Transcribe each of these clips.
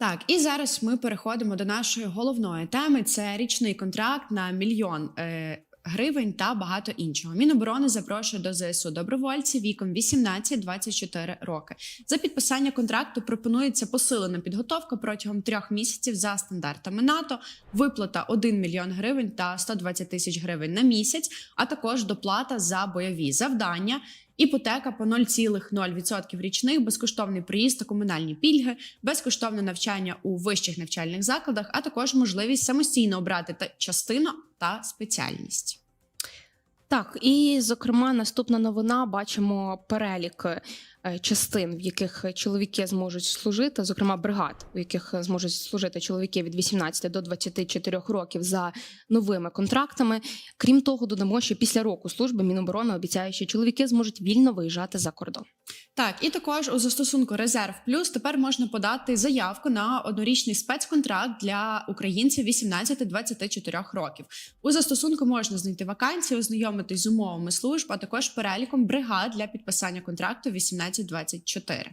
Так, і зараз ми переходимо до нашої головної теми: це річний контракт на мільйон. Е- Гривень та багато іншого. Міноборони запрошує до ЗСУ добровольців віком 18-24 роки. За підписання контракту пропонується посилена підготовка протягом трьох місяців за стандартами НАТО, виплата 1 мільйон гривень та 120 тисяч гривень на місяць, а також доплата за бойові завдання. Іпотека по 0,0% річних, безкоштовний приїзд та комунальні пільги, безкоштовне навчання у вищих навчальних закладах, а також можливість самостійно обрати та частину та спеціальність. Так, і зокрема, наступна новина бачимо перелік частин, в яких чоловіки зможуть служити, зокрема бригад, у яких зможуть служити чоловіки від 18 до 24 років за новими контрактами. Крім того, додамо, що після року служби Міноборони обіцяє, що чоловіки зможуть вільно виїжджати за кордон. Так, і також у застосунку Резерв Плюс тепер можна подати заявку на однорічний спецконтракт для українців 18-24 років. У застосунку можна знайти вакансії, ознайомитись з умовами служб, а також переліком бригад для підписання контракту 18-24.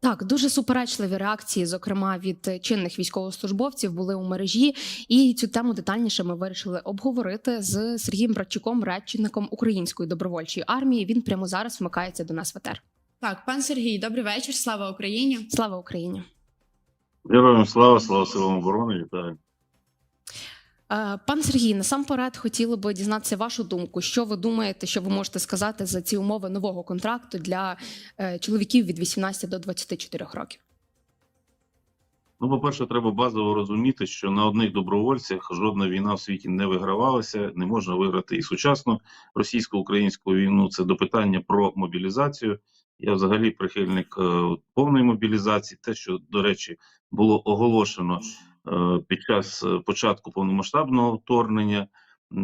Так, дуже суперечливі реакції, зокрема від чинних військовослужбовців, були у мережі, і цю тему детальніше ми вирішили обговорити з Сергієм Братчуком, речником української добровольчої армії. Він прямо зараз вмикається до нас в етер. Так, пан Сергій, добрий вечір. Слава Україні. Слава Україні! Героям слава, слава силам оборони, вітаю. Е, Пан Сергій, насамперед хотіли би дізнатися вашу думку. Що ви думаєте, що ви можете сказати за ці умови нового контракту для е, чоловіків від 18 до 24 років? Ну, по-перше, треба базово розуміти, що на одних добровольцях жодна війна в світі не вигравалася, не можна виграти і сучасну російсько-українську війну. Це до питання про мобілізацію. Я взагалі прихильник е, повної мобілізації. Те, що, до речі, було оголошено під час е, початку повномасштабного вторгнення. Е,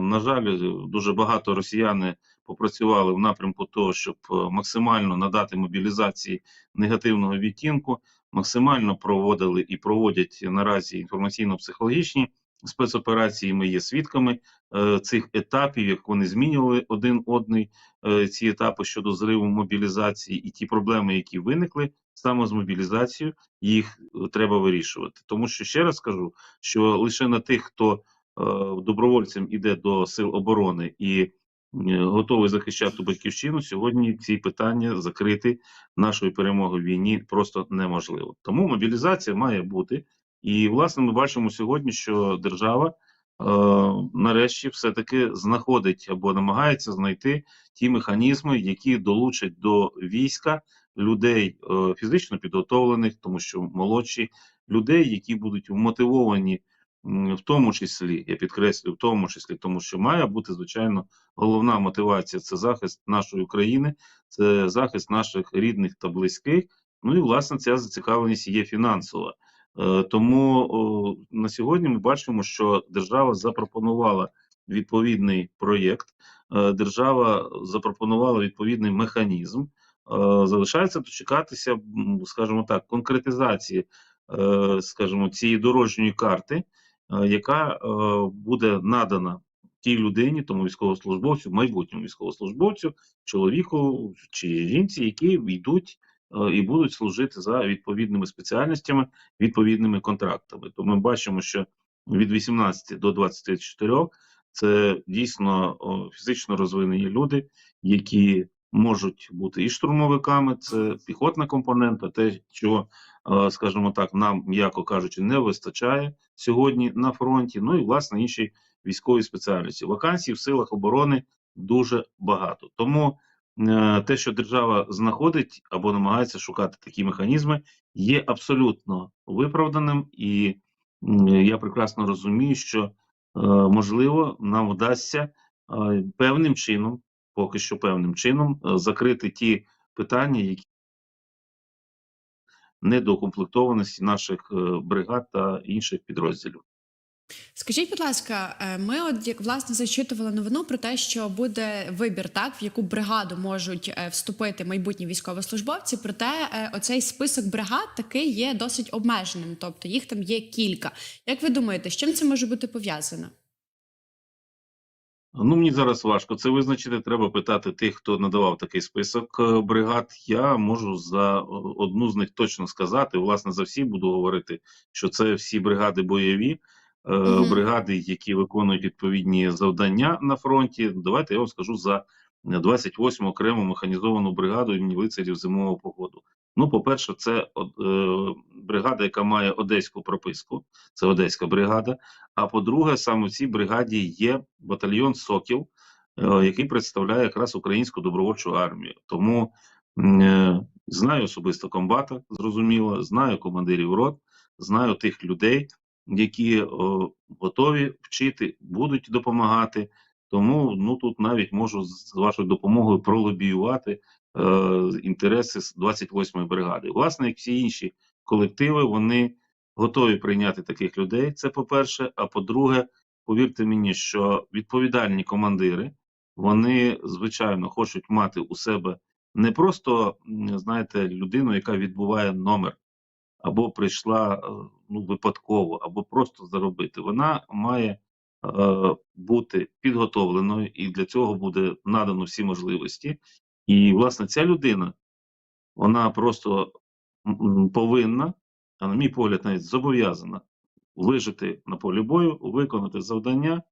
на жаль, дуже багато росіяни попрацювали в напрямку того, щоб е, максимально надати мобілізації негативного відтінку максимально проводили і проводять наразі інформаційно-психологічні спецоперації. Ми є свідками е, цих етапів, як вони змінювали один одний е, ці етапи щодо зриву мобілізації, і ті проблеми, які виникли саме з мобілізацією, їх е, треба вирішувати. Тому що ще раз скажу, що лише на тих, хто добровольцем іде до сил оборони і готовий захищати батьківщину. Сьогодні ці питання закрити нашої перемоги в війні просто неможливо. Тому мобілізація має бути. І власне ми бачимо сьогодні, що держава е, нарешті все-таки знаходить або намагається знайти ті механізми, які долучать до війська людей е, фізично підготовлених, тому що молодші людей, які будуть вмотивовані. В тому числі, я підкреслюю, в тому числі, тому що має бути звичайно головна мотивація це захист нашої України, це захист наших рідних та близьких. Ну і власне ця зацікавленість є фінансова. Е, Тому на сьогодні ми бачимо, що держава запропонувала відповідний проєкт, е, держава запропонувала відповідний механізм. Е, Залишається дочекатися, скажімо так, конкретизації, скажімо, цієї дорожньої карти, яка буде надана тій людині, тому військовослужбовцю, майбутньому військовослужбовцю, чоловіку чи жінці, які йдуть і будуть служити за відповідними спеціальностями, відповідними контрактами. То ми бачимо, що від 18 до 24 це дійсно фізично розвинені люди, які можуть бути і штурмовиками, це піхотна компонента, те, що, е, скажімо так, нам, м'яко кажучи, не вистачає сьогодні на фронті. Ну і власне інші військові спеціальності. Вакансій в силах оборони дуже багато. Тому е, те, що держава знаходить або намагається шукати такі механізми, є абсолютно виправданим, і я прекрасно розумію, що е, можливо нам вдасться е, певним чином, поки що певним чином, е, закрити ті питання, які недоукомплектованості наших е, бригад та інших підрозділів. Скажіть, будь ласка, е, ми от як власне зачитували новину про те, що буде вибір, так в яку бригаду можуть е, вступити майбутні військовослужбовці. Проте е, оцей список бригад такий є досить обмеженим, тобто їх там є кілька. Як ви думаєте, з чим це може бути пов'язано? Ну, мені зараз важко це визначити. Треба питати тих, хто надавав такий список бригад. Я можу за одну з них точно сказати. Власне, за всі буду говорити, що це всі бригади бойові, Мгм. бригади, які виконують відповідні завдання на фронті. Давайте я вам скажу за 28 окрему механізовану бригаду імені лицарів зимового походу. Ну, по-перше, це е, бригада, яка має одеську прописку. Це одеська бригада. А по-друге, саме в цій бригаді є батальйон Сокіл, е, який представляє якраз українську добровольчу армію. Тому е, знаю особисто комбата, зрозуміло, знаю командирів рот, знаю тих людей, які о, готові вчити, будуть допомагати. Тому ну тут навіть можу з вашою допомогою пролобіювати е, інтереси з 28-ї бригади. Власне, як всі інші колективи, вони готові прийняти таких людей. Це по-перше. А по-друге, повірте мені, що відповідальні командири вони звичайно хочуть мати у себе не просто знаєте людину, яка відбуває номер, або прийшла е, ну випадково, або просто заробити. Вона має е, бути підготовленою, і для цього буде надано всі можливості. І власне ця людина вона просто повинна, а на мій погляд, навіть зобов'язана вижити на полі бою, виконати завдання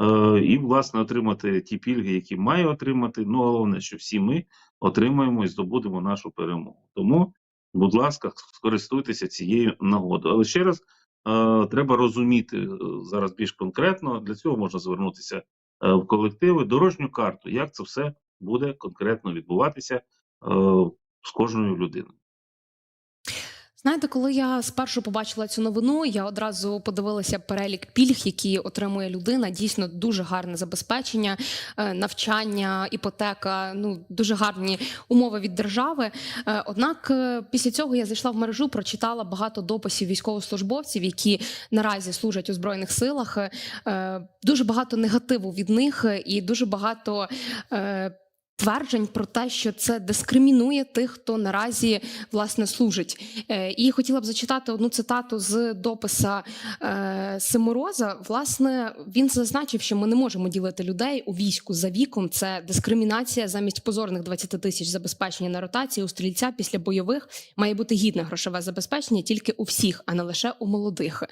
е, і, власне, отримати ті пільги, які має отримати. Ну, головне, що всі ми отримаємо і здобудемо нашу перемогу. Тому, будь ласка, скористуйтеся цією нагодою. Але ще раз е, треба розуміти е, зараз більш конкретно. Для цього можна звернутися е, в колективи, дорожню карту, як це все буде конкретно відбуватися з кожною людиною. Знаєте, коли я спершу побачила цю новину, я одразу подивилася перелік пільг, які отримує людина. Дійсно дуже гарне забезпечення, е, навчання, іпотека. Ну дуже гарні умови від держави. Е, Однак е, після цього я зайшла в мережу, прочитала багато дописів військовослужбовців, які наразі служать у збройних силах. Дуже багато негативу від них і дуже багато. Тверджень про те, що це дискримінує тих, хто наразі власне служить. Е, І хотіла б зачитати одну цитату з дописа е, Симороза. Власне, він зазначив, що ми не можемо ділити людей у війську за віком. Це дискримінація замість позорних 20 тисяч забезпечення на ротації у стрільця після бойових має бути гідне грошове забезпечення тільки у всіх, а не лише у молодих.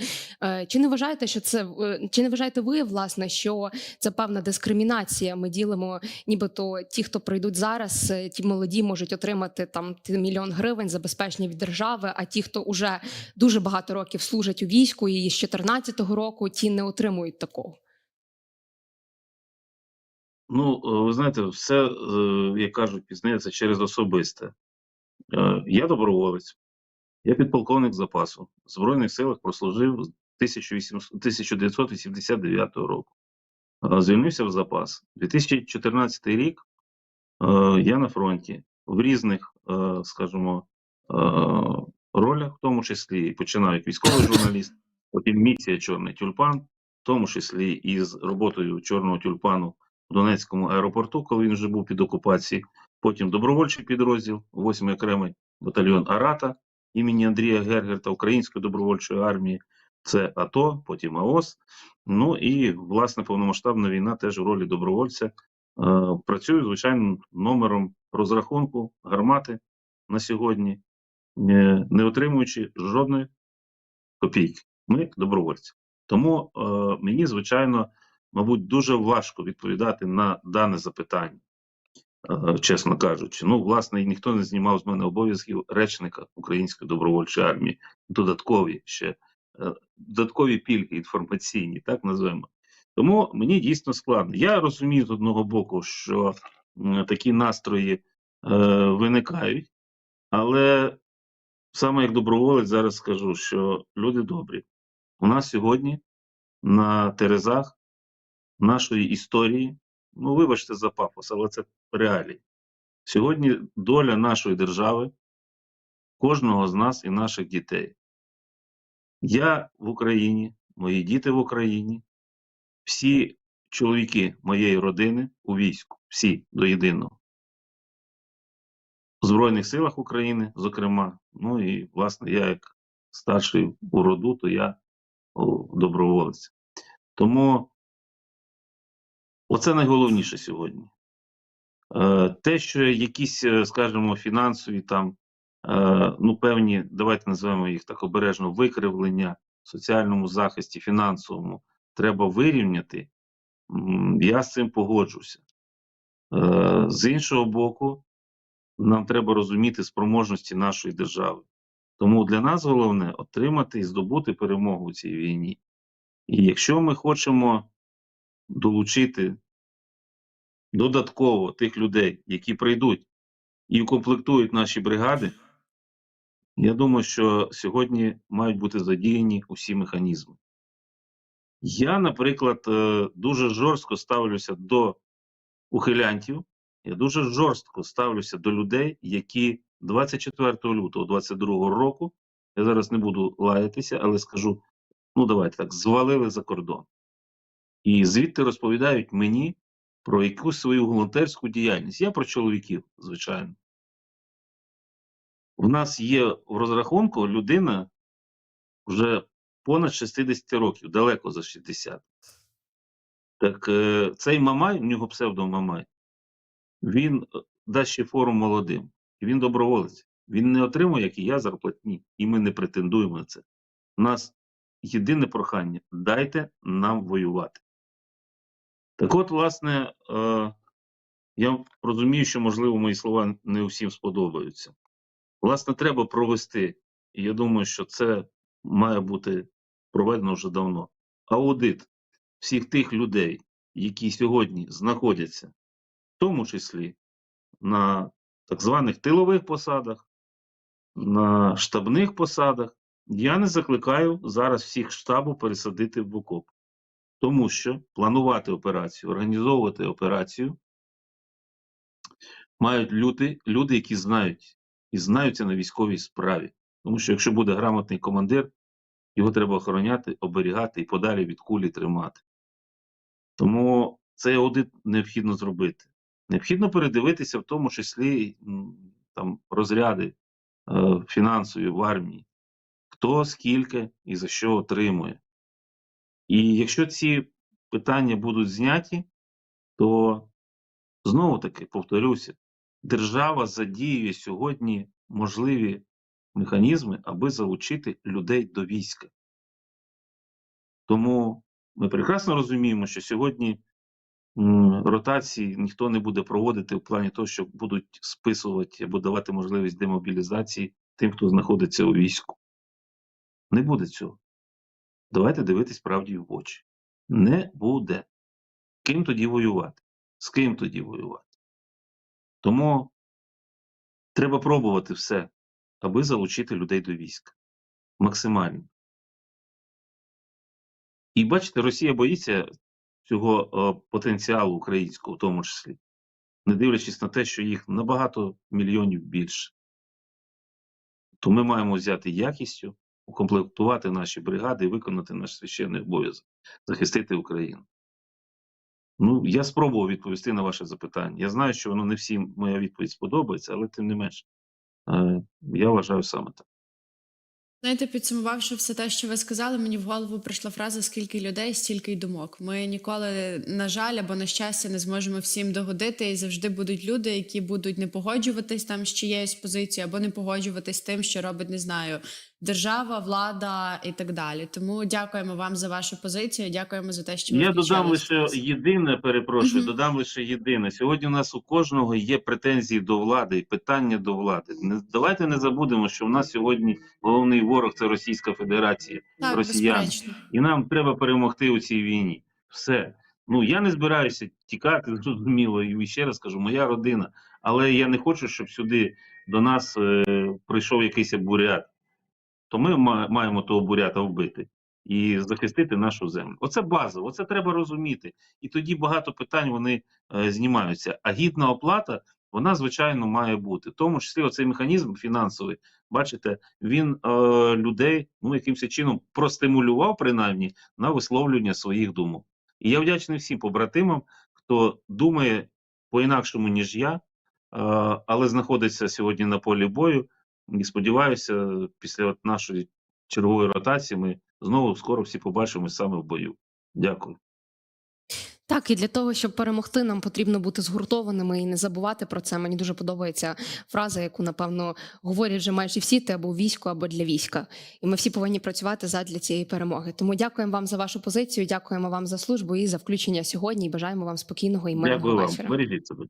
Е, Чи не вважаєте, що це чи не вважаєте ви, власне, що це певна дискримінація? Ми ділимо, нібито ті, хто прийдуть зараз, е, ті молоді можуть отримати там мільйон гривень забезпечення від держави. А ті, хто вже дуже багато років служать у війську, і з 14-го року ті не отримують такого. Ну, е, ви знаєте, все, е, як кажуть, пізнається через особисте. Я доброволець, я підполковник запасу. В Збройних силах прослужив з 1989 року. Звільнився в запас. 2014 рік я на фронті в різних, е, скажімо, е, ролях, в тому числі починаю як військовий журналіст, потім місія Чорний тюльпан, в тому числі і з роботою Чорного тюльпану в Донецькому аеропорту, коли він вже був під окупацією. Потім добровольчий підрозділ, 8-й окремий батальйон Арата імені Андрія Гергерта Української добровольчої армії. Це АТО, потім АОС. Ну і власне повномасштабна війна теж в ролі добровольця. Е, Працюю звичайним номером розрахунку гармати на сьогодні, е, не отримуючи жодної копійки. Ми добровольці. Тому е, мені, звичайно, мабуть, дуже важко відповідати на дане запитання, е, чесно кажучи. Ну, власне, ніхто не знімав з мене обов'язків речника Української добровольчої армії. Додаткові ще е, додаткові пільги інформаційні, так називаємо. Тому мені дійсно складно. Я розумію з одного боку, що такі настрої е, виникають, але саме як доброволець зараз скажу, що люди добрі. У нас сьогодні на терезах нашої історії, ну вибачте за пафос, але це реалії. Сьогодні доля нашої держави, кожного з нас і наших дітей. Я в Україні, мої діти в Україні, всі чоловіки моєї родини у війську, всі до єдиного. В Збройних силах України, зокрема, ну і власне я як старший у роду, то я доброволець. Тому Оце найголовніше сьогодні. Е, Те, що якісь, е, скажімо, фінансові там, е, ну, певні, давайте називаємо їх так обережно, викривлення в соціальному захисті, фінансовому, треба вирівняти, я з цим погоджуся. Е, З іншого боку, нам треба розуміти спроможності нашої держави. Тому для нас головне отримати і здобути перемогу у цій війні. І якщо ми хочемо долучити додатково тих людей, які прийдуть і укомплектують наші бригади, я думаю, що сьогодні мають бути задіяні усі механізми. Я, наприклад, е, дуже жорстко ставлюся до ухилянтів, я дуже жорстко ставлюся до людей, які 24 лютого 22 року, я зараз не буду лаятися, але скажу, ну давайте так, звалили за кордон. І звідти розповідають мені про якусь свою волонтерську діяльність. Я про чоловіків, звичайно. У нас є в розрахунку людина вже понад 60 років, далеко за 60. Так е, цей Мамай, у нього псевдо Мамай, він е, дасть ще форум молодим. Він доброволець. Він не отримує, як і я, зарплатні. І ми не претендуємо на це. У нас єдине прохання: дайте нам воювати. Так от, власне, е, я розумію, що, можливо, мої слова не усім сподобаються. Власне, треба провести, і я думаю, що це має бути проведено вже давно. Аудит всіх тих людей, які сьогодні знаходяться, в тому числі на так званих тилових посадах, на штабних посадах. Я не закликаю зараз всіх штабу пересадити в окоп. Тому що планувати операцію, організовувати операцію мають люди, люди, які знають і знаються на військовій справі. Тому що якщо буде грамотний командир, його треба охороняти, оберігати і подалі від кулі тримати. Тому цей аудит необхідно зробити. Необхідно передивитися, в тому числі там розряди е, фінансові в армії, хто скільки і за що отримує. І якщо ці питання будуть зняті, то знову таки повторюся, держава задіює сьогодні можливі механізми, аби залучити людей до війська. Тому ми прекрасно розуміємо, що сьогодні ротації ніхто не буде проводити в плані того, що будуть списувати або давати можливість демобілізації тим, хто знаходиться у війську. Не буде цього. Давайте дивитись правді в очі. Не буде. Ким тоді воювати? З ким тоді воювати? Тому треба пробувати все, аби залучити людей до війська. Максимально. І бачите, Росія боїться цього е, потенціалу українського, в тому числі, не дивлячись на те, що їх набагато мільйонів більше. То ми маємо взяти якістю, укомплектувати наші бригади і виконати наш священний обов'язок захистити Україну. Ну, я спробував відповісти на ваше запитання. Я знаю, що воно не всім моя відповідь сподобається, але тим не менш, е, я вважаю саме так. Знаєте, підсумувавши все те, що ви сказали, мені в голову прийшла фраза скільки людей, стільки й думок. Ми ніколи, на жаль, або на щастя, не зможемо всім догодити, і завжди будуть люди, які будуть не погоджуватись там з чиєюсь позицією, або не погоджуватись тим, що робить, не знаю, держава, влада і так далі. Тому дякуємо вам за вашу позицію. Дякуємо за те, що ви Я додам лише єдине, перепрошую, Мгм. додам лише єдине. Сьогодні у нас у кожного є претензії до влади і питання до влади. Не давайте не забудемо, що у нас сьогодні головний ворог це Російська Федерація, так, росіяни. безперечно. І нам треба перемогти у цій війні. Все. Ну я не збираюся тікати, зрозуміло, і ще раз кажу, моя родина. Але я не хочу, щоб сюди до нас е, прийшов якийсь бурят. То ми маємо того бурята вбити і захистити нашу землю. Оце базово, оце треба розуміти. І тоді багато питань вони е, знімаються. А гідна оплата, вона звичайно має бути. В тому числі оцей механізм фінансовий, бачите, він е, людей ну якимось чином простимулював принаймні на висловлювання своїх думок. І я вдячний всім побратимам, хто думає по-інакшому, ніж я, е, але знаходиться сьогодні на полі бою. І сподіваюся, після от нашої чергової ротації ми знову скоро всі побачимось саме в бою. Дякую. Так, і для того, щоб перемогти, нам потрібно бути згуртованими і не забувати про це. Мені дуже подобається фраза, яку напевно говорять вже майже всі: ти або в війську, або для війська. І ми всі повинні працювати задля цієї перемоги. Тому дякуємо вам за вашу позицію, дякуємо вам за службу і за включення сьогодні. І бажаємо вам спокійного і мирного Дякую вам. вечора. Бережіть себе.